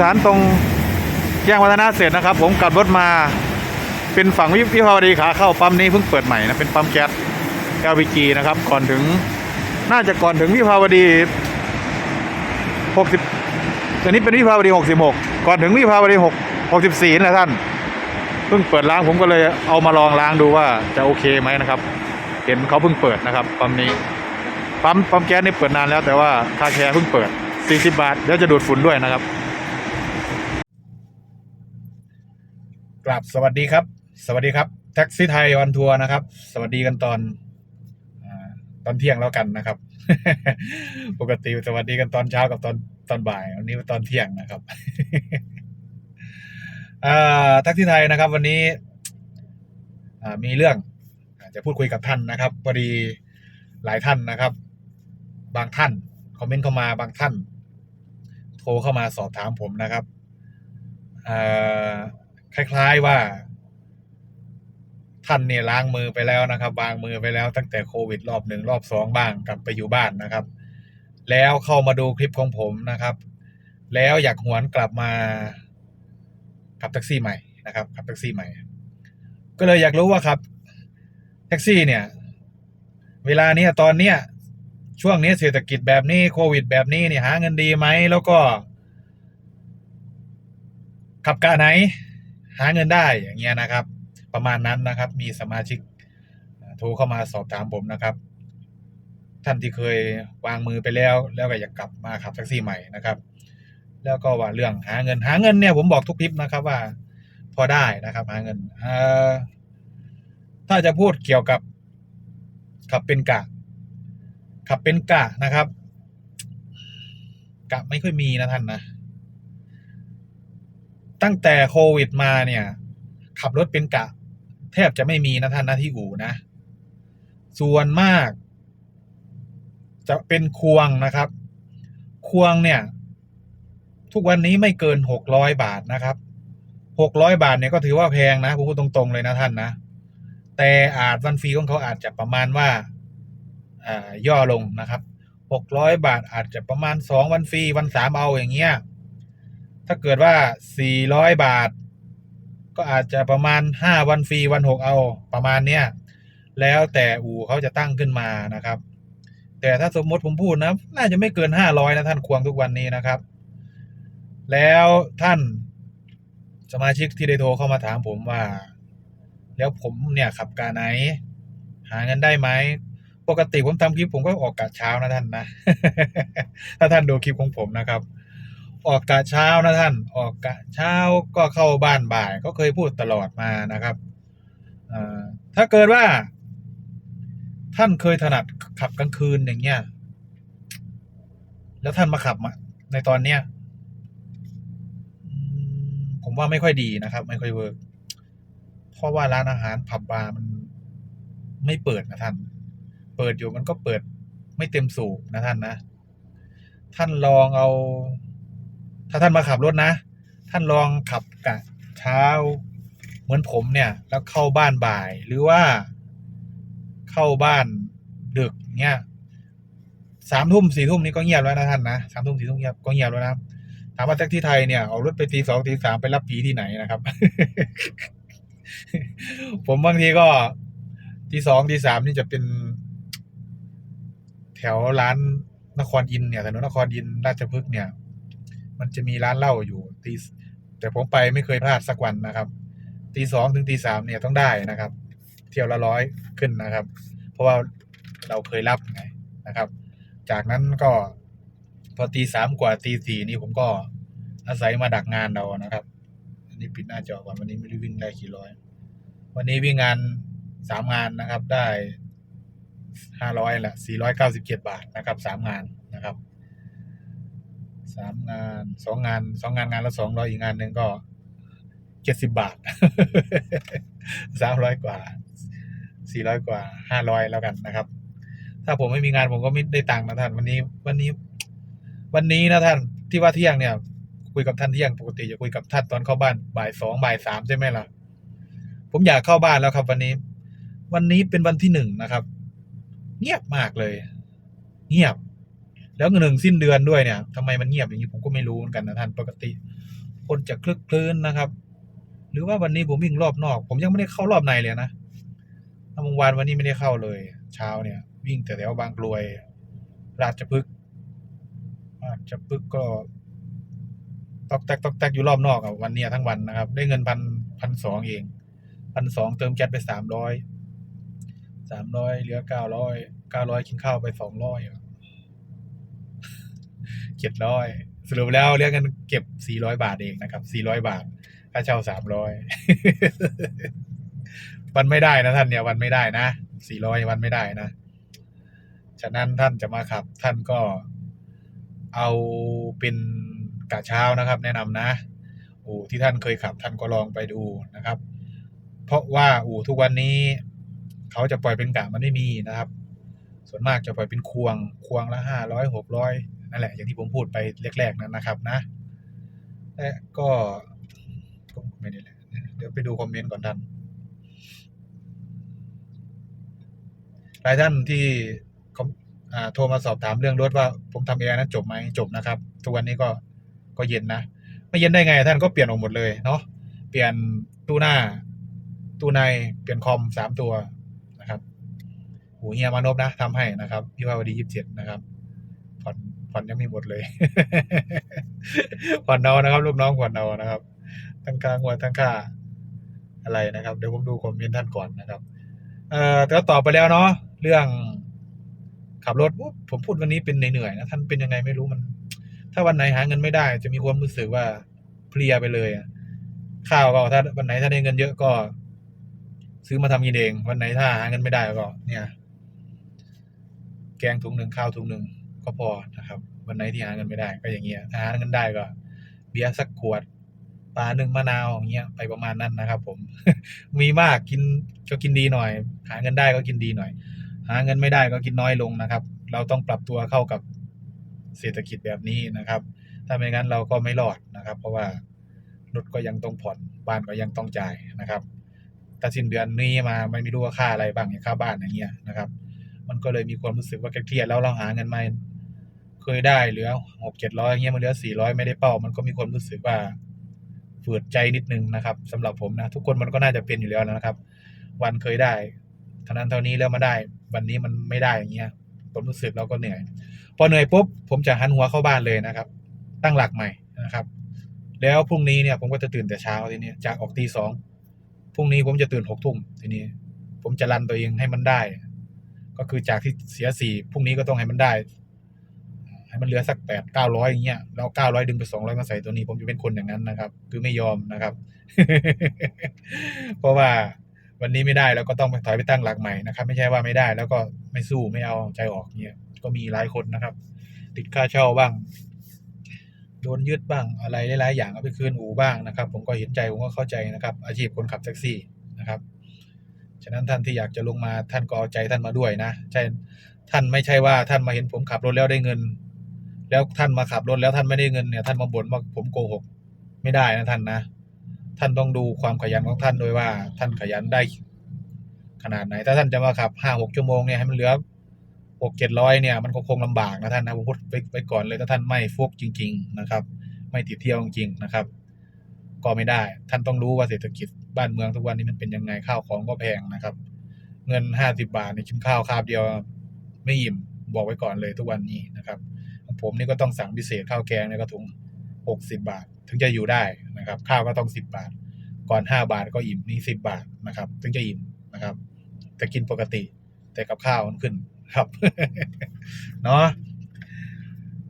สารตรงแยกวัฒนาเสร็จนะครับ ผมกลับรถมาเป็นฝั่งวิวิภาวดีขาเข้าปั๊มนี้เพิ่งเปิดใหม่นะเป็นปั๊มแก๊ส LPG นะครับ ก่อนถึงน่าจะก่อนถึงวิภาวดี 60ตอนนี้เป็นวิภาวดี 66 ก่อนถึงวิภาวดี 6 64นะท่านเพิ่งเปิดล้างผมก็เลยเอามาลองล้างดูว่าจะโอเคไหมนะครับ เห็นเขาเพิ่งเปิดนะครับปั๊มนี้ปั๊มปั๊มแก๊สนี่เปิดนานแล้วแต่ว่าคาแคร์เพิ่งเปิด 40 บาทเดี๋ยวจะดูดฝุ่นด้วยนะครับ กลับสวัสดีครับ สวัสดีครับแท็กซี่ไทยออนทัวร์นะครับ สวัสดีกันตอนอตอนเที่ยงแล้วกันนะครับ ปกติสวัสดีกันตอนเช้ากับตอนตอนบ่ายวันนี้ตอนเที่ยงนะครับแท็กซี่ไทยนะครับ วันนี้มีเรื่องจะพูดคุยกับท่านนะครับพอดีหลายท่านนะครับ บางท่านคอมเมนต์เข้ามาบางท่าน โทรเข้ามาสอบถามผมนะครับอ่า คล้ายๆว่า ท่านเนี่ยล้างมือไปแล้วนะครับวางมือไปแล้ว ตั้งแต่โควิดรอบหนึ่งรอบสองบ้างกลับไปอยู่บ้านนะครับ แล้วเข้ามาดูคลิปของผมนะครับ แล้วอยากหวนกลับมาขับแท็กซี่ใหม่นะครับขับแท็กซี่ใหม่ ก็เลยอยากรู้ว่าครับแท็กซี่เนี่ย เวลาเนี้ยตอนเนี้ยช่วงนี้เศรษฐกิจแบบนี้โควิด แบบนี้เนี่ยหาเงินดีไหมแล้วก็ ขับกะไหน หาเงินได้อย่างเงี้ยนะครับ ประมาณนั้นนะครับ มีสมาชิกโทรเข้ามาสอบถามผมนะครับ ท่านที่เคยวางมือไปแล้ว แล้วก็อยากกลับมาขับแท็กซี่ใหม่นะครับ แล้วก็ว่าเรื่องหาเงินหาเงินเนี่ยผมบอกทุกคลิปนะครับว่า พอได้นะครับ หาเงินถ้าจะพูดเกี่ยวกับขับเป็นกะขับเป็นกะนะครับกะไม่ค่อยมีนะท่านนะ ตั้งแต่โควิดมาเนี่ย ขับรถเป็นกะ แทบจะไม่มีนะท่านนะที่อู่นะ ส่วนมาก จะเป็นควงนะครับ ควงเนี่ย ทุกวันนี้ไม่เกินหกร้อยบาทนะครับหกร้อยบาทเนี่ยก็ถือว่าแพงนะผมพูดตรงๆเลยนะท่านนะแต่อาจวันฟรีของเขาอาจจะประมาณว่าอ่าย่อลงนะครับหกร้อยบาทอาจจะประมาณสองวันฟรีวันสามเอาอย่างเงี้ย ถ้าเกิดว่าสี่ร้อยบาท ก็อาจจะประมาณห้าวันฟรีวันหกเอาประมาณเนี้ยแล้วแต่อู่เขาจะตั้งขึ้นมานะครับ แต่ถ้าสมมติผมพูดนะ น่าจะไม่เกินห้าร้อยนะท่านควงทุกวันนี้นะครับ แล้วท่านสมาชิกที่ได้โทรเข้ามาถามผมว่า แล้วผมเนี่ยขับกาไหน หาเงินได้ไหมปกติผมทำคลิปผมก็ออกกะเช้านะท่านนะ ถ้าท่านดูคลิปของผมนะครับ ออกกะเช้านะท่าน ออกกะเช้าก็เข้าบ้านบ่าย ก็เคยพูดตลอดมานะครับถ้าเกิดว่า ท่านเคยถนัดขับกลางคืนอย่างเงี้ย แล้วท่านมาขับมาในตอนเนี้ยผมว่าไม่ค่อยดีนะครับ ไม่ค่อยเวิร์กเพราะว่าร้านอาหารผับบาร์มันไม่เปิดนะท่าน เปิดอยู่มันก็เปิดไม่เต็มสูบนะท่านนะ ท่านลองเอา ถ้าท่านมาขับรถนะ ท่านลองขับกะเช้า เหมือนผมเนี่ย แล้วเข้าบ้านบ่าย หรือว่า เข้าบ้านดึกเนี่ยสามทุ่มสี่ทุ่มนี้ก็เงียบแล้วนะท่านนะสามทุ่มสี่ทุ่มเงียบก็เงียบแล้วนะถามว่าแท็กที่ไทยเนี่ยเอารถไปตีสองตีสามไปรับผีที่ไหนนะครับ ผมบางทีก็ตีสองตีสามนี่จะเป็น แถวร้านนครอินเนี่ยถนนนครอินราชพฤกษ์เนี่ย มันจะมีร้านเหล้าอยู่ตีแต่ผมไปไม่เคยพลาดสักวันนะครับตีสองถึงตีสามเนี่ยต้องได้นะครับ เที่ยวละร้อยขึ้นนะครับ เพราะว่าเราเคยรับไงนะครับ จากนั้นก็พอตีสามกว่าตีสี่นี่ผมก็อาศัยมาดักงานเรานะครับ อันนี้ปิดหน้าจอก่อนวันนี้ไม่รู้วิ่งได้กี่ร้อย วันนี้วิ่งงานสามงานนะครับได้ห้าร้อยละสี่ร้อยเก้าสิบเจ็ดบาทนะครับสามงานนะครับ สามงานสองงานสองงานงานละสองร้อยอีกงานหนึ่งก็เจ็ดสิบบาทสามร้อยกว่าสี่ร้อยกว่าห้าร้อยแล้วกันนะครับ ถ้าผมไม่มีงานผมก็ไม่ได้ตังค์นะท่าน วันนี้ วันนี้ วันนี้นะท่านที่ว่าเที่ยงเนี่ย คุยกับท่านเที่ยงปกติจะคุยกับท่านตอนเข้าบ้านบ่ายสองบ่ายสามใช่ไหมล่ะ ผมอยากเข้าบ้านแล้วครับ วันนี้ วันนี้เป็นวันที่หนึ่งนะครับ เงียบมากเลย เงียบ แล้วเงินหนึ่งสิ้นเดือนด้วยเนี่ยทำไมมันเงียบอย่างนี้ผมก็ไม่รู้เหมือนกันนะท่านปกติ คนจะคลึกคลื้นนะครับ หรือว่าวันนี้ผมวิ่งรอบนอก ผมยังไม่ได้เข้ารอบในเลยนะเมื่อวานวันนี้ไม่ได้เข้าเลย เช้าเนี่ย วิ่งแต่แถวบางกรวย ราชพฤกษ์ราชพฤกษ์ก็ตอกแตกตอกแตกอยู่รอบนอกอะวันเนี้ยทั้งวันนะครับ ได้เงินพันพันสองเองพันสองเติมแก๊สไปสามร้อยสามร้อยเหลือเก้าร้อยเก้าร้อยกินข้าวไปสองร้อย เจ็ดร้อยสรุปแล้วเรียกเงินเก็บสี่ร้อยบาทเองนะครับสี่ร้อยบาทค่าเช่าสามร้อยวันไม่ได้นะท่านเนี่ยวันไม่ได้นะสี่ร้อยวันไม่ได้นะ ฉะนั้นท่านจะมาขับ ท่านก็เอาเป็นกะเช้านะครับ แนะนำนะ อู่ที่ท่านเคยขับ ท่านก็ลองไปดูนะครับ เพราะว่าอู่ทุกวันนี้ เขาจะปล่อยเป็นกะมันไม่มีนะครับ ส่วนมากจะปล่อยเป็นควง ควงละห้าร้อยหกร้อย นั่นแหละอย่างที่ผมพูดไปแรกๆนั้นนะครับนะ และก็ไม่ได้เลยเดี๋ยวไปดูคอมเมนต์ก่อนท่านหลายท่านที่โทรมาสอบถามเรื่องรถว่า ผมทำเองนั้นจบไหมจบนะครับ ทุกวันนี้ก็ก็เย็นนะไม่เย็นได้ไง ท่านก็เปลี่ยนออกหมดเลยเนาะเปลี่ยนตู้หน้า ตู้ในเปลี่ยนคอมสามตัวนะครับหูเฮียมานพนะทำให้นะครับพี่ภาวดียี่สิบเจ็ดนะครับผ่อน ผ่อนยังไม่หมดเลยผ่อนเนานะครับลูกน้องผ่อนเนานะครับทั้งค่างวดทั้งค่าอะไรนะครับ เดี๋ยวผมดูคอมเมนต์ท่านก่อนนะครับ เอ่อแต่ก็ตอบไปแล้วเนาะเรื่องขับรถผมพูดวันนี้เป็นเหนื่อยๆนะท่านเป็นยังไงไม่รู้มัน ถ้าวันไหนหาเงินไม่ได้ จะมีความรู้สึกว่าเพลียไปเลยข้าวก็ถ้าวันไหนถ้าได้เงินเยอะก็ ซื้อมาทำกินเอง วันไหนถ้าหาเงินไม่ได้ก็ เนี่ย แกงถุงหนึ่งข้าวถุงหนึ่ง ก็พอนะครับ วันไหนที่หาเงินไม่ได้ก็อย่างเงี้ยถ้าหาเงินได้ก็เบียร์สักขวดปลาหนึ่งมะนาวอย่างเงี้ยไปประมาณนั้นนะครับ ผม มีมากกินก็กินดีหน่อย หาเงินได้ก็กินดีหน่อย หาเงินไม่ได้ก็กินน้อยลงนะครับ เราต้องปรับตัวเข้ากับเศรษฐกิจแบบนี้นะครับ ถ้าไม่งั้นเราก็ไม่รอดนะครับ เพราะว่ารถก็ยังต้องผ่อนบ้านก็ยังต้องจ่ายนะครับแต่สิ้นเดือนนี้มาไม่รู้ว่าค่าอะไรบ้างอย่างค่าบ้านอย่างเงี้ยนะครับ มันก็เลยมีความรู้สึกว่าเครียดแล้วเราหาเงินมา ยได้เหลือหกเจ็ดร้อยเงี้ยมันเหลือสี่ร้อยไม่ได้เป้า มันก็มีความรู้สึกว่าฝืดใจนิดนึงนะครับสำหรับผมนะ ทุกคนมันก็น่าจะเป็นอยู่แล้วนะครับ วันเคยได้เท่านั้นเท่านี้แล้วมาได้ วันนี้มันไม่ได้อย่างเงี้ยผมรู้สึกเราก็เหนื่อย พอเหนื่อยปุ๊บผมจะหันหัวเข้าบ้านเลยนะครับ ตั้งหลักใหม่นะครับ แล้วพรุ่งนี้เนี่ยผมก็จะตื่นแต่เช้าทีนี้จากออกตีสองพรุ่งนี้ผมจะตื่นหกทุ่มทีนี้ ผมจะรันตัวเองให้มันได้ ก็คือจากที่เสียสี่พรุ่งนี้ก็ต้องให้มันได้ ให้มันเหลือสักแปดเก้าร้อยอย่างเงี้ยแล้วเก้าร้อยดึงไปสองร้อยมาใส่ตัวนี้ ผมจะเป็นคนอย่างนั้นนะครับ คือไม่ยอมนะครับ เพราะว่าวันนี้ไม่ได้แล้วก็ต้องไปถอยไปตั้งหลักใหม่นะครับ ไม่ใช่ว่าไม่ได้ แล้วก็ไม่สู้ไม่เอาใจออกเงี้ยก็มีหลายคนนะครับ ติดค่าเช่าบ้างโดนยึดบ้างอะไรหลายๆอย่างเอาไปคืนอู่บ้างนะครับ ผมก็เห็นใจผมก็เข้าใจนะครับ อาชีพคนขับแท็กซี่นะครับฉะนั้นท่านที่อยากจะลงมาท่านก็เอาใจท่านมาด้วยนะใช่ท่านไม่ใช่ว่าท่านมาเห็นผมขับรถแล้วได้เงิน แล้วท่านมาขับรถแล้วท่านไม่ได้เงินเนี่ยท่านมาบ่นว่าผมโกหก ไม่ได้นะท่านนะ ท่านต้องดูความขยันของท่านด้วยว่าท่านขยันได้ ขนาดไหน ถ้าท่านจะมาขับห้าหกชั่วโมงเนี่ยให้มันเหลือหกเจ็ดร้อยเนี่ยมันก็คงลำบากนะท่านนะผมพูดไปไปก่อนเลยถ้าท่านไม่ฟุกจริง ๆนะครับ ไม่ติดเที่ยวจริงๆนะครับ ก็ไม่ได้ ท่านต้องรู้ว่าเศรษฐกิจบ้านเมืองทุกวันนี้มันเป็นยังไงข้าวของก็แพงนะครับ เงินห้าสิบบาทเนี่ยกินข้าวคาบเดียว ไม่อิ่มบอกไว้ก่อนเลยทุกวันนี้นะครับ ผมนี่ก็ต้องสั่งพิเศษข้าวแกงในกระถุงหกสิบาท ถึงจะอยู่ได้นะครับ ข้าวก็ต้องสิบบาท ก่อนห้าบาทก็อิ่มนี่สิบบาทนะครับ ถึงจะอิ่มนะครับแต่กินปกติ แต่กับข้าวมันขึ้นครับเนาะ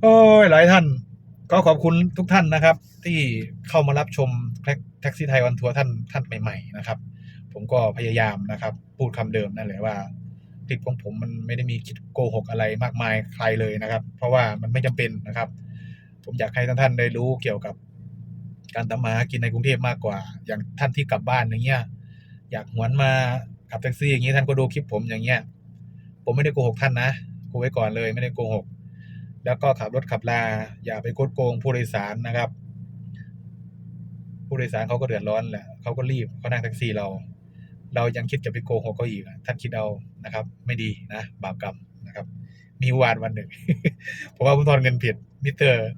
โอ้ยหลายท่าน ก็ขอบคุณทุกท่านนะครับ ที่เข้ามารับชมแท็กซี่ไทยวันทัวร์ท่านท่านใหม่ ๆ นะครับ ผมก็พยายามนะครับ พูดคำเดิมนั่นแหละว่า คลิปของผมมันไม่ได้มีคิดโกหกอะไรมากมายใครเลยนะครับ เพราะว่ามันไม่จำเป็นนะครับ ผมอยากให้ท่านท่านได้รู้เกี่ยวกับการทำมาหากินในกรุงเทพมากกว่า อย่างท่านที่กลับบ้านอย่างเงี้ยอยากหวนมาขับแท็กซี่อย่างนี้ท่านก็ดูคลิปผมอย่างเงี้ย ผมไม่ได้โกหกท่านนะกูไว้ก่อนเลยไม่ได้โกหก แล้วก็ขับรถขับลา อย่าไปโกดโกงผู้โดยสารนะครับ ผู้โดยสารเขาก็เดือดร้อนแหละเขาก็รีบเขานั่งแท็กซี่เรา เรายังคิดจะไปโกหกเขาอีกอะท่านคิดเอานะครับ ไม่ดีนะบาปกรรมนะครับ มีวานวันหนึ่งเพราะว่าผมทอนเงินผิดมิเตอร์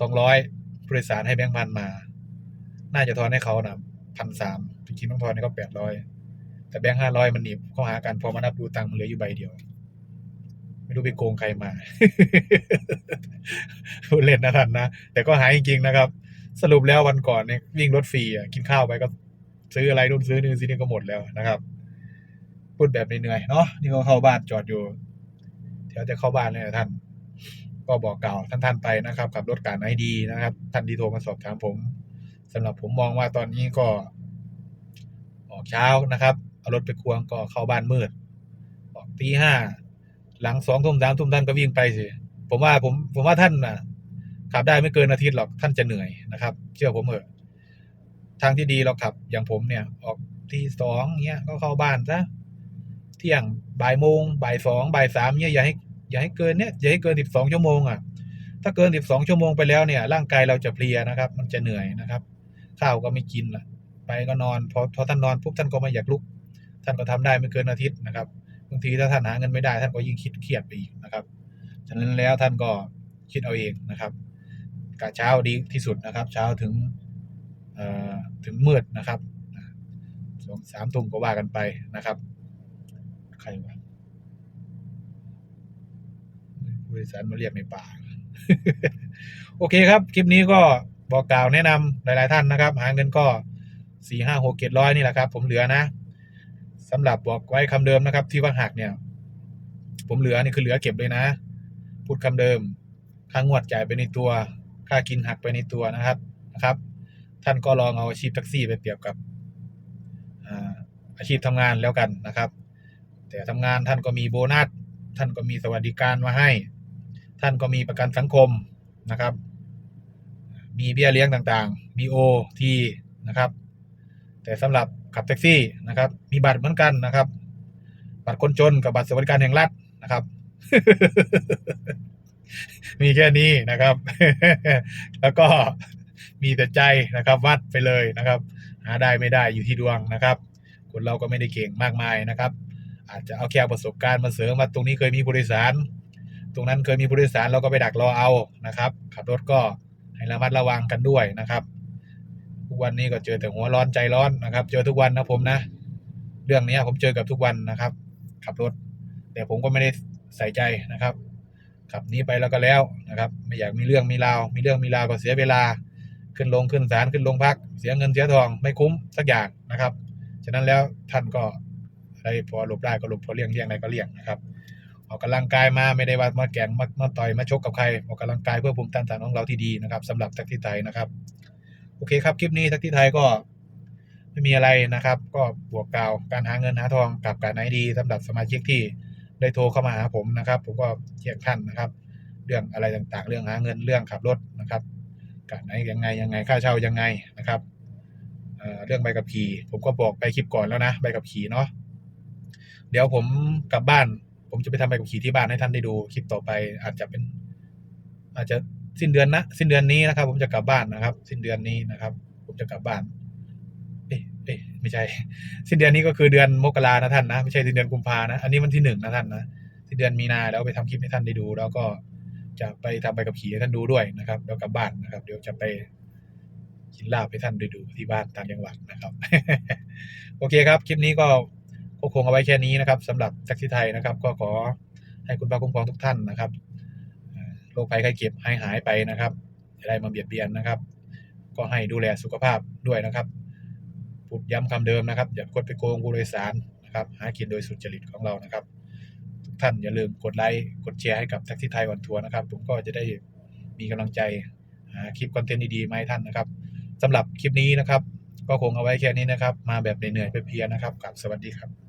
สองร้อยผู้โดยสารให้แบงค์พันมา น่าจะทอนให้เขานะพันสามจริงๆต้องทอนให้เขาแปดร้อยแต่แบงค์ห้าร้อยมันหนีบเข้าหากันพอมานับดูตังค์มันเหลืออยู่ใบเดียว ไม่รู้ไปโกงใครมาพูดเล่นนะท่านนะแต่ก็หายจริงๆนะครับ สรุปแล้ววันก่อนเนี่ยวิ่งรถฟรีอะกินข้าวไปก็ ซื้ออะไรนู่นซื้อนี่ซื้อนี่ก็หมดแล้วนะครับพูดแบบเหนื่อยๆเนาะนี่ก็เข้าบ้านจอดอยู่แถวจะเข้าบ้านเลยนะท่าน ก็บอกกล่าวท่านๆไปนะครับขับรถการไอดีนะครับ ท่านที่โทรมาสอบถามผมสำหรับผมมองว่าตอนนี้ก็ ออกเช้านะครับเอารถไปควงก็เข้าบ้านมืด ออกตีห้าหลังสองทุ่มสามทุ่มท่านก็วิ่งไปสิผมว่าผมผมว่าท่านนะขับได้ไม่เกินอาทิตย์หรอกท่านจะเหนื่อยนะครับ เชื่อผมเถอะ ทางที่ดีเราขับ อย่างผมเนี่ย ออกที่สองเงี้ยก็เข้าบ้านซะเที่ยงบ่ายโมงบ่ายสองบ่ายสามเนี้ยอย่าให้อย่าให้เกินเนี่ยอย่าให้เกินสิบสองชั่วโมงอะถ้าเกินสิบสองชั่วโมงไปแล้วเนี่ย ร่างกายเราจะเพลียนะครับ มันจะเหนื่อยนะครับ ข้าวก็ไม่กินละไปก็นอนพอพอท่านนอนปุ๊บท่านก็ไม่อยากลุก ท่านก็ทำได้ไม่เกินอาทิตย์นะครับบางทีถ้าท่านหาเงินไม่ได้ ท่านก็ยิ่งคิดเครียดไปอีกนะครับฉะนั้นแล้วท่านก็คิดเอาเองนะครับกะเช้าดีที่สุดนะครับ เช้าถึง ถึงมืดนะครับสองสามทุ่มก็ว่ากันไปนะครับ ใครวะบริษัทมาเรียกในป่า โอเคครับ คลิปนี้ก็บอกกล่าวแนะนำหลาย ๆ ท่านนะครับ หาเงินก็สี่ห้าหกเจ็ดร้อยนี่แหละครับ ผมเหลือนะสำหรับบอกไว้คำเดิมนะครับ ที่ว่าหักเนี่ย ผมเหลือนี่คือเหลือเก็บเลยนะ พูดคำเดิม ค่างวดจ่ายไปในตัว ค่ากินหักไปในตัวนะครับนะครับ ท่านก็ลองเอาอาชีพแท็กซี่ไปเปรียบกับอาชีพทำงานแล้วกันนะครับ แต่ทำงานท่านก็มีโบนัส ท่านก็มีสวัสดิการมาให้ ท่านก็มีประกันสังคมนะครับ มีเบี้ยเลี้ยงต่างๆ มีโอทีนะครับ แต่สำหรับขับแท็กซี่นะครับ มีบัตรเหมือนกันนะครับ บัตรคนจนกับบัตรสวัสดิการแห่งรัฐนะครับ มีแค่นี้นะครับ แล้วก็ มีแต่ใจนะครับ วัดไปเลยนะครับ หาได้ไม่ได้อยู่ที่ดวงนะครับ คนเราก็ไม่ได้เก่งมากมายนะครับ อาจจะเอาแค่ประสบการณ์มาเสริมว่าตรงนี้เคยมีผู้โดยสาร ตรงนั้นเคยมีผู้โดยสารเราก็ไปดักรอเอานะครับ ขับรถก็ให้ระมัดระวังกันด้วยนะครับทุกวันนี้ก็เจอแต่หัวร้อนใจร้อนนะครับ เจอทุกวันนะผมนะ เรื่องนี้ผมเจอกับทุกวันนะครับ ขับรถ แต่ผมก็ไม่ได้ใส่ใจนะครับขับนี้ไปแล้วก็แล้วนะครับ ไม่อยากมีเรื่องมีราว มีเรื่องมีราวก็เสียเวลา ขึ้นลงขึ้นศาลขึ้นโรงพัก เสียเงินเสียทองไม่คุ้มสักอย่างนะครับ ฉะนั้นแล้วท่านก็อะไรพอหลบได้ก็หลบพอเลี่ยงเลี่ยงอะไรก็เลี่ยงนะครับออกกำลังกายมาไม่ได้ว่ามาแก่งมามาต่อยมาชกกับใครออกกำลังกายเพื่อภูมิต้านทานของเราที่ดีนะครับสำหรับทักที่ไทยนะครับ โอเคครับคลิปนี้ทักที่ไทยก็ไม่มีอะไรนะครับ ก็บวกกล่าวการหาเงินหาทองกับการไหนดีสำหรับสมาชิกที่ได้โทรเข้ามาหาผมนะครับ ผมก็แจ้งท่านนะครับ เรื่องอะไรต่างๆ เรื่องหาเงินเรื่องขับรถนะครับ การไหนยังไงยังไงค่าเช่ายังไงนะครับเเรื่องใบขับขี่ ผมก็บอกไปคลิปก่อนแล้วนะใบขับขี่เนาะเดี๋ยวผมกลับบ้าน ผมจะไปทำใบขับขี่ที่บ้านให้ท่านได้ดูคลิปต่อไป อาจจะเป็น อาจจะสิ้นเดือนนะสิ้นเดือนนี้นะครับ ผมจะกลับบ้านนะครับ สิ้นเดือนนี้นะครับ ผมจะกลับบ้านเอ๊ะเอ๊ะไม่ใช่ สิ้นเดือนนี้ก็คือเดือนมกรานะท่านนะไม่ใช่สิ้นเดือนกุมภานะอันนี้มันที่หนึ่งนะท่านนะสิ้นเดือนมีนาแล้วไปทำคลิปให้ท่านได้ดู แล้วก็ จะไปทำใบขับขี่ให้ท่านดูด้วยนะครับ แล้วกลับบ้านนะครับ เดี๋ยวจะไปกินลาบให้ท่านได้ดูที่บ้านต่างจังหวัดนะครับ โอเคครับ คลิปนี้ก็คงเอาไว้แค่นี้นะครับสำหรับแท็กซี่ไทยนะครับ ก็ขอให้คุณพระคุ้มครองทุกท่านนะครับโรคภัยไข้เจ็บหายหายไปนะครับอย่าได้มาเบียดเบียนนะครับ ก็ให้ดูแลสุขภาพด้วยนะครับพูดย้ำคำเดิมนะครับ อย่ากดไปโกงผู้โดยสารนะครับ หากินโดยสุจริตของเรานะครับ ทุกท่านอย่าลืมกดไลค์กดแชร์ให้กับแท็กซี่ไทยวันทัวร์นะครับ ผมก็จะได้มีกำลังใจหาคลิปคอนเทนต์ดีๆมาให้ท่านนะครับสำหรับคลิปนี้นะครับ ก็คงเอาไว้แค่นี้นะครับ มาแบบเหนื่อยๆเพลียๆนะครับกับสวัสดีครับ